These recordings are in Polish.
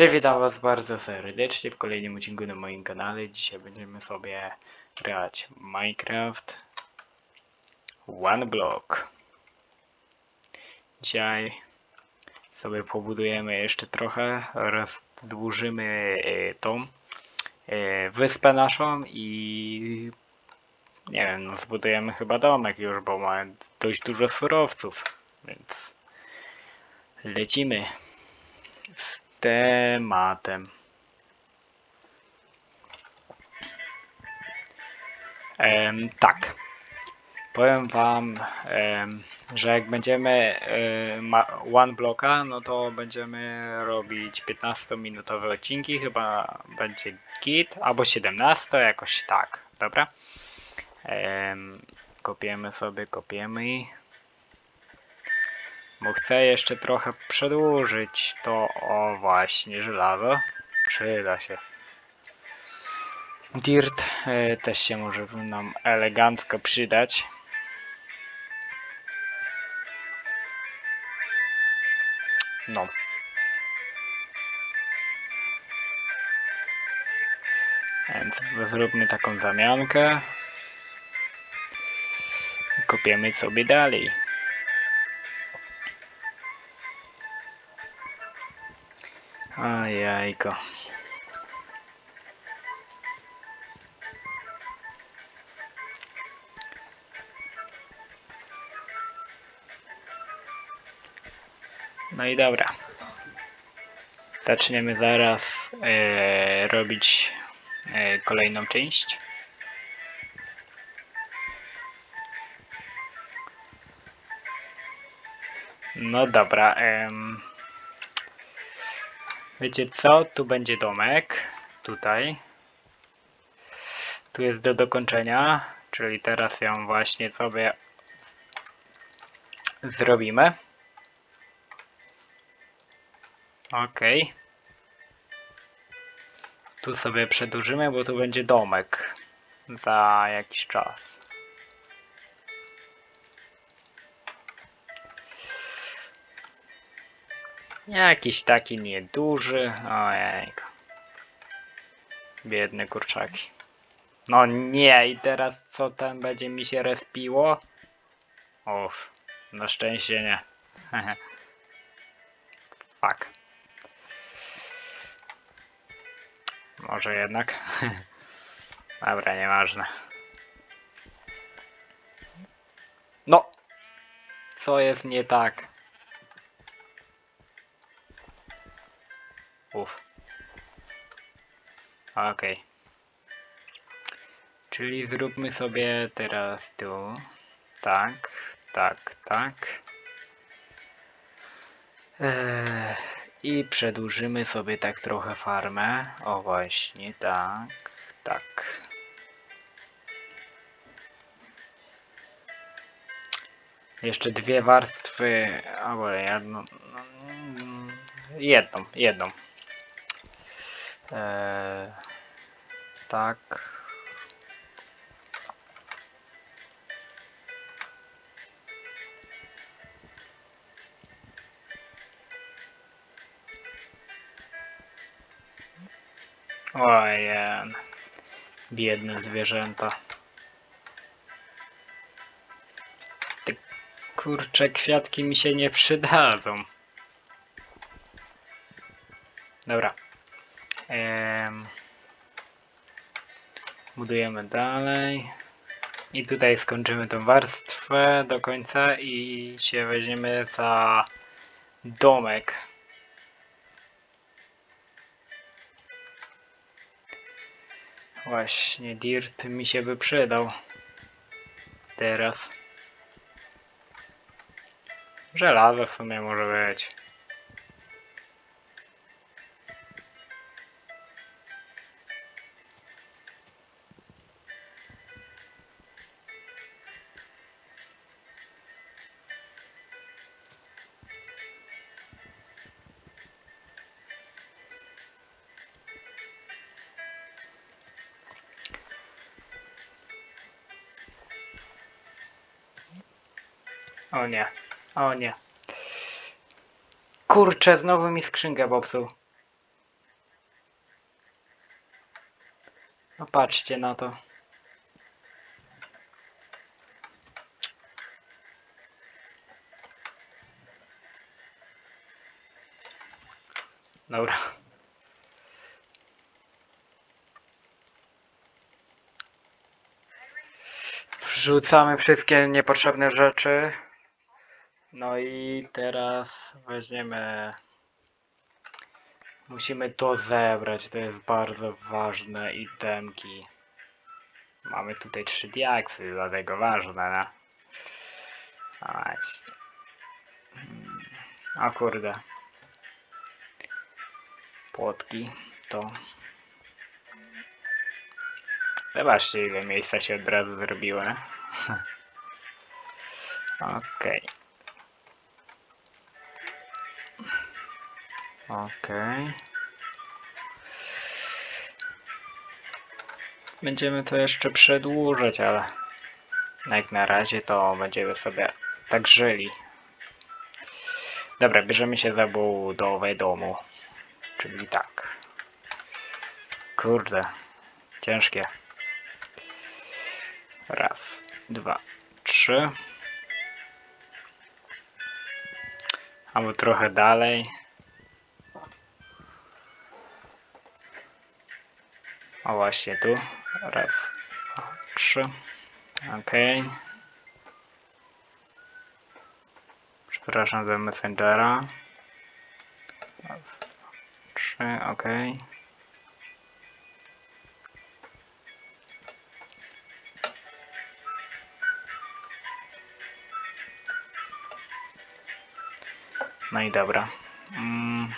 Cześć, witam was bardzo serdecznie w kolejnym odcinku na moim kanale. Dzisiaj będziemy sobie grać Minecraft One Block. Dzisiaj sobie pobudujemy jeszcze trochę, rozdłużymy e, tą e, wyspę naszą i nie wiem, no zbudujemy chyba domek już, bo mamy dość dużo surowców, więc lecimy tematem. Em, tak. Powiem wam, że jak będziemy one bloka, no to będziemy robić 15-minutowe odcinki, chyba będzie git, albo 17, jakoś tak, dobra? Em, kopiemy sobie, kopiemy. Bo chcę jeszcze trochę przedłużyć to, o właśnie, żelazo. Przyda się. Dirt e, też się może nam elegancko przydać. No. Więc zróbmy taką zamiankę. Kopiemy sobie dalej. A jajko. No i dobra. Zaczniemy zaraz e, robić e, kolejną część. No dobra. em, Wiecie co? Tu będzie domek. Tutaj. Tu jest do dokończenia. Czyli teraz ją właśnie sobie zrobimy. Ok. Tu sobie przedłużymy, bo tu będzie domek za jakiś czas. Jakiś taki nieduży. Ojejku. Biedne kurczaki. No nie, i teraz co tam będzie mi się respiło? Uff, na szczęście nie. Fuck. Może jednak. Dobra, nieważne. No! Co jest nie tak? Uff. Okej. Czyli zróbmy sobie teraz tu. Tak, tak, tak. Eee, I przedłużymy sobie tak trochę farmę. O właśnie, tak, tak. Jeszcze dwie warstwy, albo jedną, no, mm, jedną, jedną. Eee, tak. Ojen. Biedne zwierzęta. Te kurcze kwiatki mi się nie przydadzą. Dobra. Em, budujemy dalej. I tutaj skończymy tą warstwę do końca i się weźmiemy za domek. Właśnie, dirt mi się by przydał. Teraz. Żelazo w sumie może być. O nie. O nie. Kurczę, znowu mi skrzynkę popsuł. No patrzcie na to. Dobra. Wrzucamy wszystkie niepotrzebne rzeczy. No i teraz weźmiemy. Musimy to zebrać, to jest bardzo ważne itemki. Mamy tutaj trzy diaksy, dlatego ważne, no. Właśnie. Mm, O kurde. Płotki, to. Zobaczcie ile miejsca się od razu zrobiło. nie? Okej. Okej. Będziemy to jeszcze przedłużać, ale jak na razie to będziemy sobie tak żyli. Dobra, bierzemy się za budowę domu. Czyli tak. Kurde. Ciężkie. Raz, dwa, trzy. Albo trochę dalej. O właśnie tu. Raz, dwa, trzy. Okej. Przepraszam za Messengera. Raz, dwa, trzy, okej. No i dobra. Mm.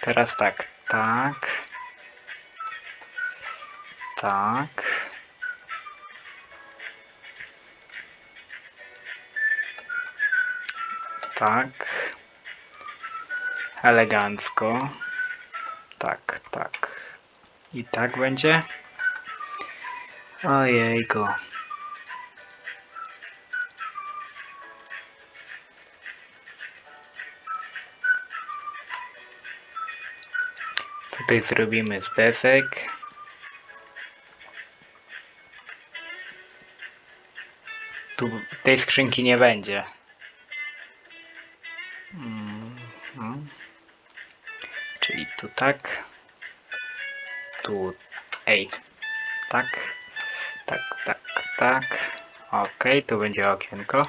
Teraz tak, tak. Tak. Tak. Elegancko. Tak, tak. I tak będzie. Ojejku. Tutaj zrobimy z Tu tej skrzynki nie będzie. Mhm. Czyli tu tak. Tu. Ej. Tak. Tak, tak, tak. Ok, tu będzie okienko.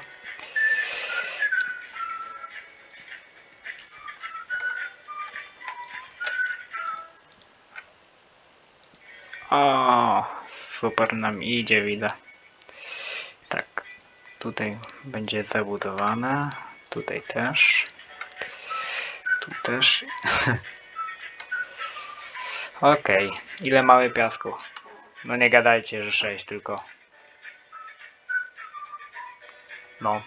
O, super nam idzie, widzę. Tutaj będzie zabudowane. Tutaj też. Tu też. Okej, ile mamy piasku? No nie gadajcie, że 6 tylko. No.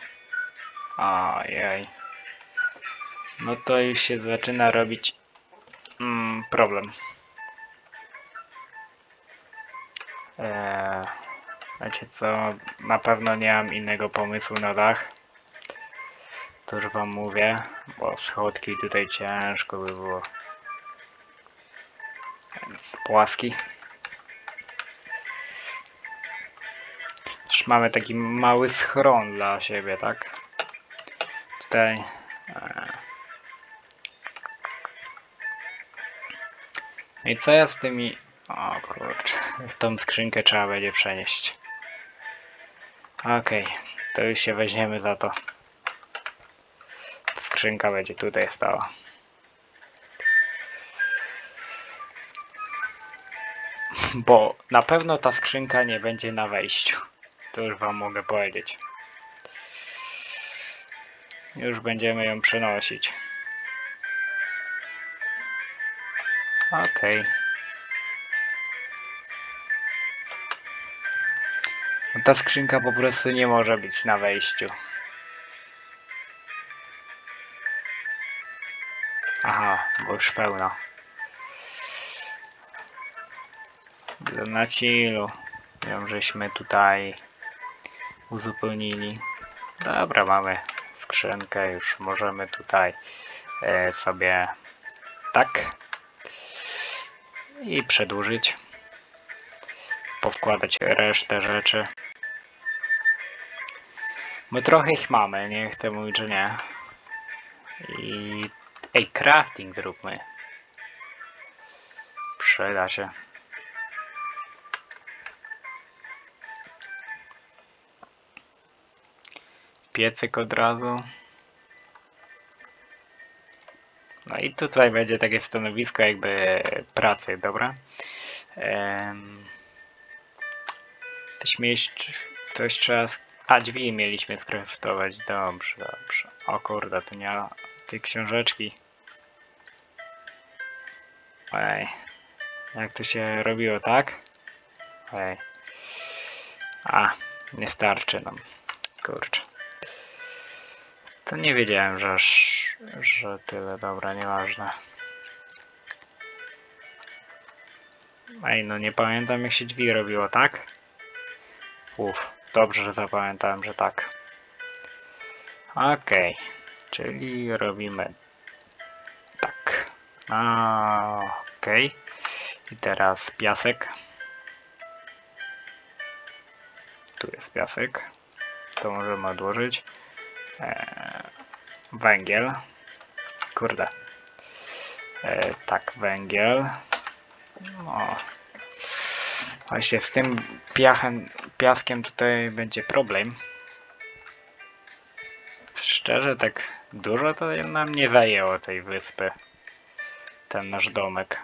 Ojej. No to już się zaczyna robić mm, problem. Eee, wiecie co, na pewno nie mam innego pomysłu na dach. To już wam mówię, bo schodki tutaj ciężko by było. Więc płaski. Już mamy taki mały schron dla siebie, tak? Tutaj. e. No I co ja z tymi o kurczę, tą skrzynkę trzeba będzie przenieść. Okej, to już się weźmiemy za to. Skrzynka będzie tutaj stała. Bo na pewno ta skrzynka nie będzie na wejściu. To już wam mogę powiedzieć. Już będziemy ją przenosić. Okej. No ta skrzynka po prostu nie może być na wejściu. Aha, bo już pełno. Na chillu. Ją żeśmy tutaj uzupełnili. Dobra, mamy skrzynkę, już możemy tutaj e, sobie tak i przedłużyć. powkładać resztę rzeczy. My trochę ich mamy, nie chcę mówić, że nie. I... Ej, crafting zróbmy. Przyda się. Piecyk od razu. No i tutaj będzie takie stanowisko jakby pracy, dobra? Em, Coś mieć, coś trzeba... A, drzwi mieliśmy skraftować, dobrze, dobrze. O kurde, to nie tej książeczki. Ej, jak to się robiło, tak? Ej. A, nie starczy nam. Kurczę. To nie wiedziałem, że że tyle, dobra, nieważne. Ej, no nie pamiętam jak się drzwi robiło, tak? Uff, dobrze, że zapamiętałem, że tak. Okej, czyli robimy tak. Okej. I teraz piasek. Tu jest piasek. To możemy odłożyć. Eee, węgiel. Kurde. E, tak, węgiel. Właśnie z tym piachem, piaskiem tutaj będzie problem. Szczerze, tak dużo to nam nie zajęło tej wyspy. Ten nasz domek.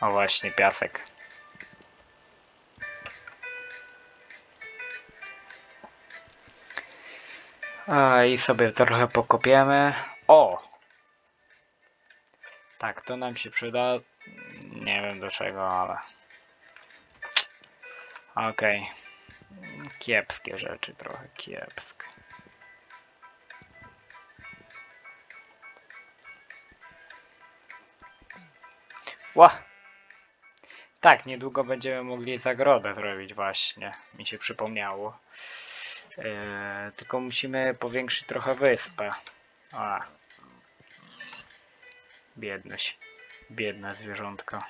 O właśnie, piasek. A, I sobie trochę pokopiemy. O! Tak, to nam się przyda. Nie wiem do czego, ale. Okej. Kiepskie rzeczy, trochę kiepskie. Ła! Tak, niedługo będziemy mogli zagrodę zrobić właśnie. Mi się przypomniało. Eee, tylko musimy powiększyć trochę wyspę. A. Biedność. Biedne zwierzątko.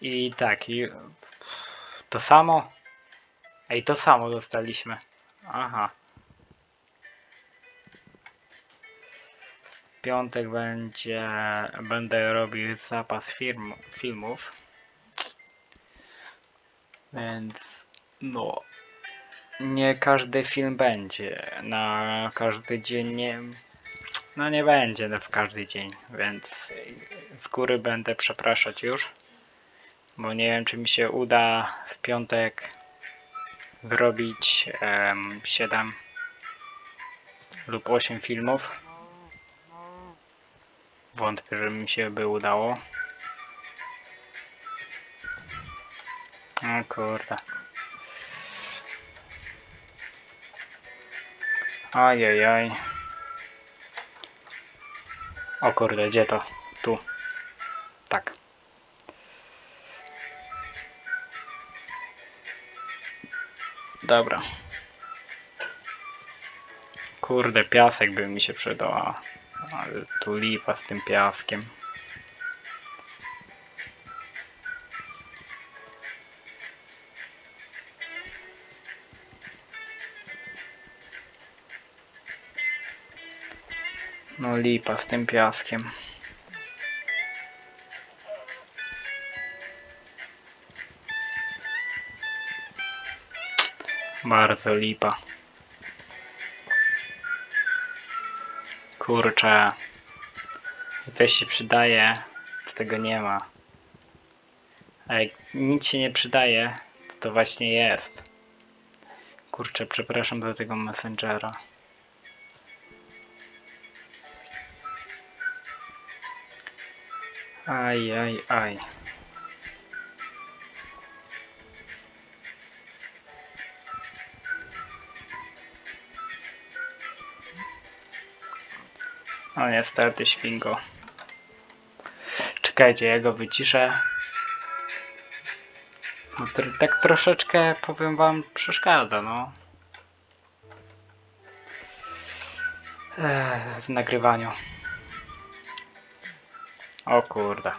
I tak, i to samo. Ej, to samo dostaliśmy. Aha. Piątek będzie, będę robił zapas film, filmów. Więc no. Nie każdy film będzie. Na każdy dzień nie. No nie będzie no w każdy dzień, więc z góry będę przepraszać już. Bo nie wiem czy mi się uda w piątek zrobić em, 7 lub 8 filmów. Wątpię, że mi się by udało. O kurde. Ajajaj. O kurde, gdzie to? Tu. Tak. Dobra. Kurde, piasek by mi się przydał. Ale tu lipa z tym piaskiem. No lipa z tym piaskiem. Bardzo lipa. Kurczę. Coś się przydaje, to tego nie ma. A jak nic się nie przydaje, to to właśnie jest. Kurczę, przepraszam za tego messengera. Aj, aj, aj. No niestety, świngo. Czekajcie, ja go wyciszę. No, tak troszeczkę, powiem wam, przeszkadza, no. Ech, w nagrywaniu. O kurde.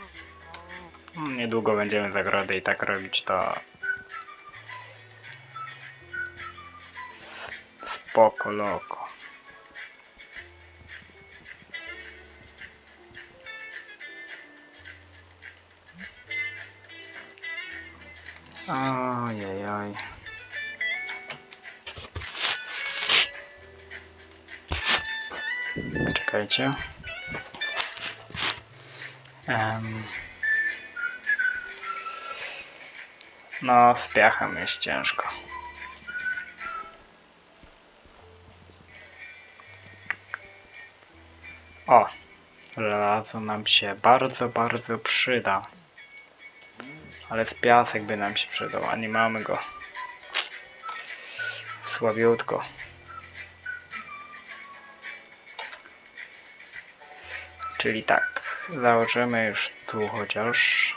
No, Niedługo będziemy zagrody i tak robić to. Spoko loko. Ojej, oj. Czekajcie. Em. No, z piachem jest ciężko. O, żelazo nam się bardzo, bardzo przyda. Ale z piasek by nam się przydał, a nie mamy go. Słabiutko. Czyli tak, założymy już tu chociaż.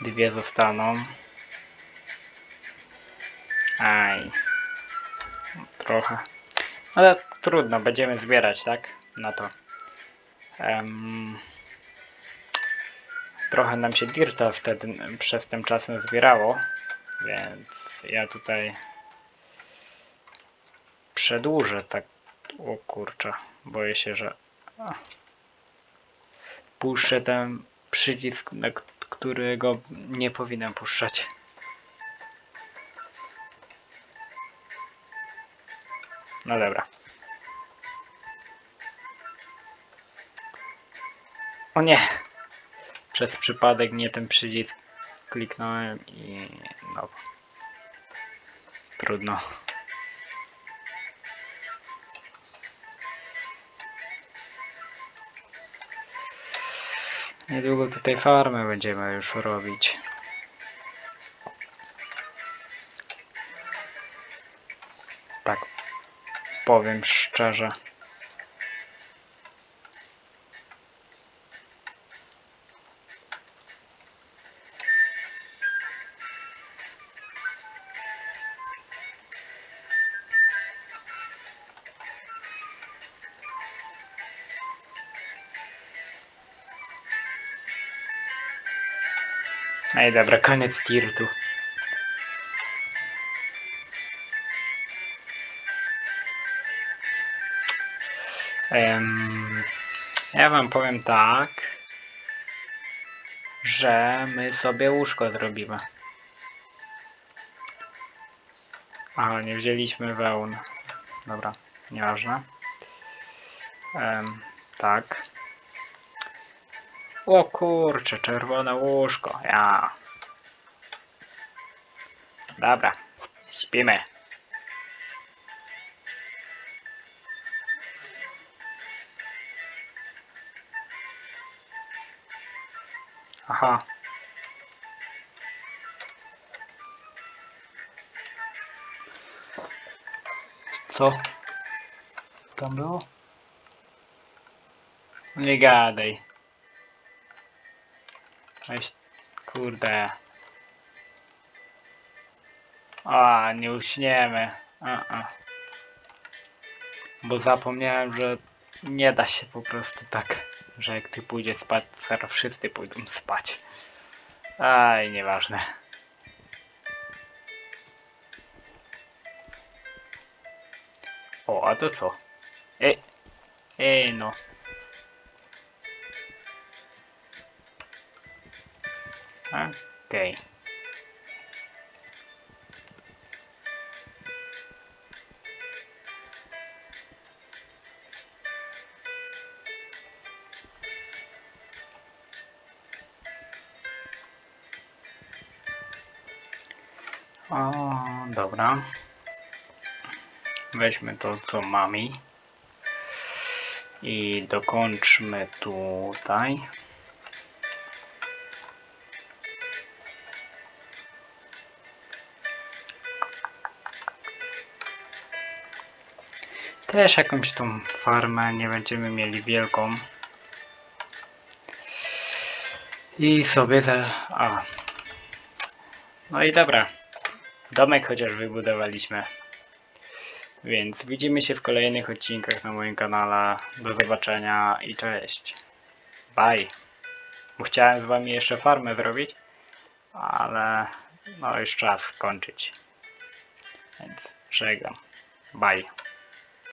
Dwie zostaną. Aj. Trochę. Ale trudno, będziemy zbierać, tak? Na to. Em, trochę nam się dirta wtedy przez tym czasem zbierało, więc ja tutaj przedłużę tak. O kurczę, boję się, że puszczę ten przycisk, na którego nie powinienem puszczać. No dobra. O nie! Przez przypadek nie ten przycisk kliknąłem i no. Trudno. Niedługo tutaj farmę będziemy już robić. Tak powiem szczerze. Ej, dobra, koniec tirtu. Em, ja wam powiem tak, że my sobie łóżko zrobimy. Aha, nie wzięliśmy wełn. Dobra, nieważne. Em, tak. O kurcze, czerwone łóżko. Ja. Dobra, śpimy. Aha. Co? Tam było? Nie gadaj. Weź, kurde. A, nie uśniemy. A, a. Bo zapomniałem, że nie da się po prostu tak, że jak ty pójdziesz spać, zaraz wszyscy pójdą spać. Aj, nieważne. O, a to co? Ej, ej no. Okej. O, dobra. Weźmy to, co mamy. I dokończmy tutaj. Też jakąś tą farmę nie będziemy mieli wielką. I sobie te... A. No i dobra. Domek chociaż wybudowaliśmy. Więc widzimy się w kolejnych odcinkach na moim kanale. Do zobaczenia i cześć. Bye. Bo chciałem z wami jeszcze farmę zrobić, ale no już czas skończyć. Więc żegnam. Bye.